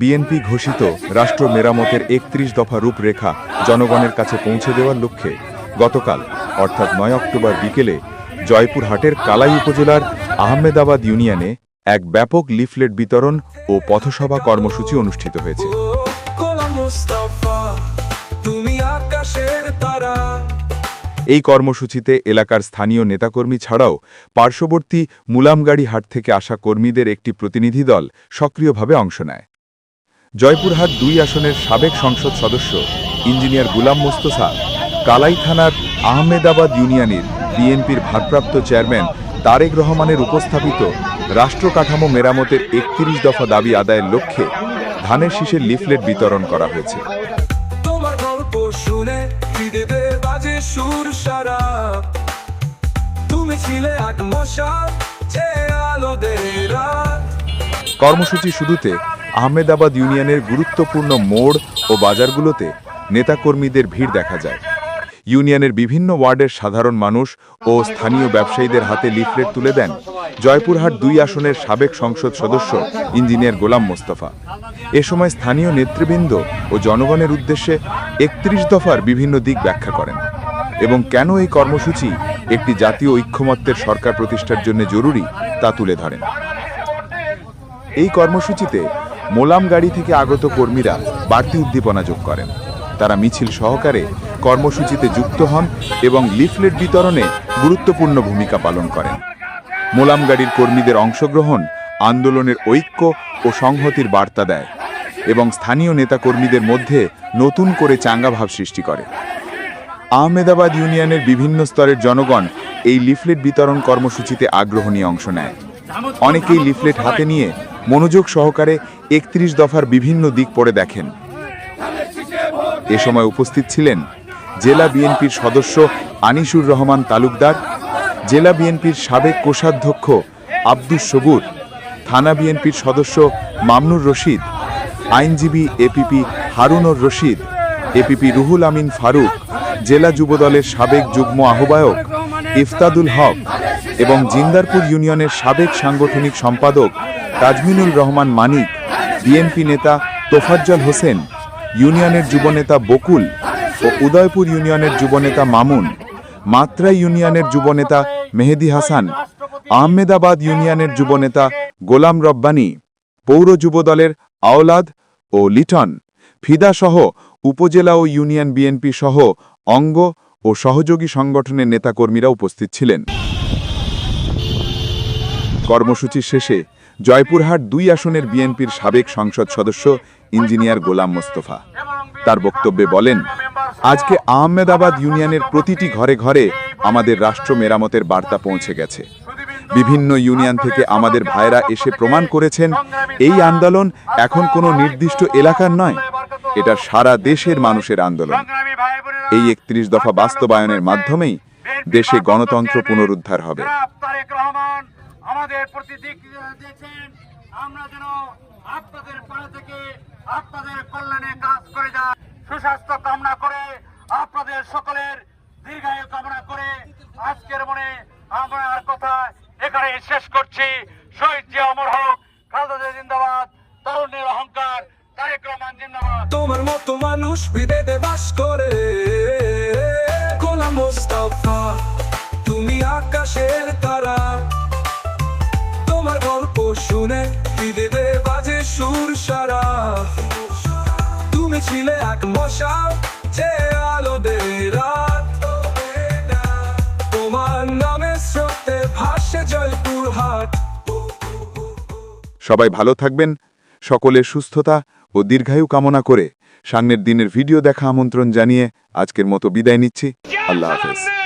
BNP ঘোষিত রাষ্ট্র মেরামতের একত্রিশ দফা রূপরেখা জনগণের কাছে পৌঁছে দেওয়ার লক্ষ্যে গতকাল, অর্থাৎ নয় অক্টোবর বিকেলে, জয়পুরহাটের কালাই উপজেলার আহমেদাবাদ ইউনিয়নে এক ব্যাপক লিফলেট বিতরণ ও পথসভা কর্মসূচি অনুষ্ঠিত হয়েছে। এই কর্মসূচিতে এলাকার স্থানীয় নেতাকর্মী ছাড়াও পার্শ্ববর্তী মুলামগাড়ি হাট থেকে আসা কর্মীদের একটি প্রতিনিধি দল সক্রিয়ভাবে অংশ নেয়। জয়পুরহাট দুই আসনের সাবেক সংসদ সদস্য ইঞ্জিনিয়ার গুলাম মোস্তফা কালাই থানার আহমেদাবাদ ইউনিয়নের বিএনপির ভারপ্রাপ্ত চেয়ারম্যান তারেক রহমানের উপস্থাপিত রাষ্ট্র কাঠামো মেরামতের একত্রিশ দফা দাবি আদায়ের লক্ষ্যে ধানের শীষের লিফলেট বিতরণ করা হয়েছে। কর্মসূচি শুরুতে আহমেদাবাদ ইউনিয়নের গুরুত্বপূর্ণ মোড় ও বাজারগুলোতে নেতাকর্মীদের ভিড় দেখা যায়। ইউনিয়নের বিভিন্ন ওয়ার্ডের সাধারণ মানুষ ও স্থানীয় ব্যবসায়ীদের হাতে লিফলেট তুলে দেন জয়পুরহাট দুই আসনের সাবেক সংসদ সদস্য ইঞ্জিনিয়ার গোলাম মোস্তফা। এ সময় স্থানীয় নেতৃবৃন্দ ও জনগণের উদ্দেশ্যে একত্রিশ দফার বিভিন্ন দিক ব্যাখ্যা করেন এবং কেন এই কর্মসূচি একটি জাতীয় ঐক্যমত্যের সরকার প্রতিষ্ঠার জন্য জরুরি তা তুলে ধরেন। এই কর্মসূচিতে মোলাম গাড়ি থেকে আগত কর্মীরা বাড়তি উদ্দীপনা যোগ করেন। তারা মিছিল সহকারে কর্মসূচিতে যুক্ত হন এবং লিফলেট বিতরণে গুরুত্বপূর্ণ ভূমিকা পালন করেন। মোলাম গাড়ির কর্মীদের অংশগ্রহণ আন্দোলনের ঐক্য ও সংহতির বার্তা দেয় এবং স্থানীয় নেতাকর্মীদের মধ্যে নতুন করে চাঙ্গা ভাব সৃষ্টি করে। আহমেদাবাদ ইউনিয়নের বিভিন্ন স্তরের জনগণ এই লিফলেট বিতরণ কর্মসূচিতে আগ্রহ নিয়ে অংশ নেয়। অনেকেই লিফলেট হাতে নিয়ে মনোযোগ সহকারে একত্রিশ দফার বিভিন্ন দিক পড়ে দেখেন। এ সময় উপস্থিত ছিলেন জেলা বিএনপির সদস্য আনিসুর রহমান তালুকদার, জেলা বিএনপির সাবেক কোষাধ্যক্ষ আব্দুস সবুর, থানা বিএনপির সদস্য মামনুর রশিদ, আইনজীবী এপিপি হারুনুর রশিদ, এপিপি রুহুল আমিন ফারুক, জেলা যুবদলের সাবেক যুগ্ম আহ্বায়ক ইফতাদুল হক এবং জিন্দারপুর ইউনিয়নের সাবেক সাংগঠনিক সম্পাদক তাজমিনুল রহমান মানিক, বিএনপি নেতা তোফাজ্জল হোসেন, ইউনিয়নের যুবনেতা বকুল ও উদয়পুর ইউনিয়নের যুবনেতা মামুন, মাত্রা ইউনিয়নের যুবনেতা মেহেদি হাসান, আহমেদাবাদ ইউনিয়নের যুবনেতা গোলাম রব্বানী, পৌর যুবদলের আওলাদ ও লিটন, ফিদাসহ উপজেলা ও ইউনিয়ন বিএনপি সহ অঙ্গ ও সহযোগী সংগঠনের নেতাকর্মীরা উপস্থিত ছিলেন। কর্মসূচি শেষে জয়পুরহাট দুই আসনের বিএনপির সাবেক সংসদ সদস্য ইঞ্জিনিয়ার গোলাম মোস্তফা। তার বক্তব্যে বলেন, আজকে আহমেদাবাদ ইউনিয়নের প্রতিটি ঘরে ঘরে আমাদের রাষ্ট্র মেরামতের বার্তা পৌঁছে গেছে। বিভিন্ন ইউনিয়ন থেকে আমাদের ভাইরা এসে প্রমাণ করেছেন, এই আন্দোলন এখন কোনো নির্দিষ্ট এলাকার নয়। এটা সারা দেশের মানুষের আন্দোলন। এই একত্রিশ দফা বাস্তবায়নের মাধ্যমেই দেশে গণতন্ত্র পুনরুদ্ধার হবে জনাব তারেক রহমান আমাদের প্রতি দিক দিয়েছেন, আমরা যেন আপনাদের পাড়া থেকে আপনাদের কল্যাণে কাজ করে সুস্বাস্থ্য কামনা করে আপনাদের সকলের দীর্ঘায়ু কামনা করে আজকের মনে কথা এখানে শেষ করছি। শহীদ জিয়া অমর হোক জিন্দাবাদ, তরুণের অহংকার তোমার মতো মানুষ হৃদয়ে বাস করে কোলা মুস্তাফা, তুমি আকাশের তারা। শুনে হৃদয়ে বাজে সুর সারা। তুমি ছিলে এক মশাল যে আলো দেয় রাত। তোমার নামে স্রোতে ভাসে জয়পুর হাট। সবাই ভালো থাকবেন সকলের সুস্থতা ও দীর্ঘায়ু কামনা করে। সামনের দিনের ভিডিও দেখা আমন্ত্রণ জানিয়ে আজকের মতো বিদায় নিচ্ছি। আল্লাহ হাফেজ।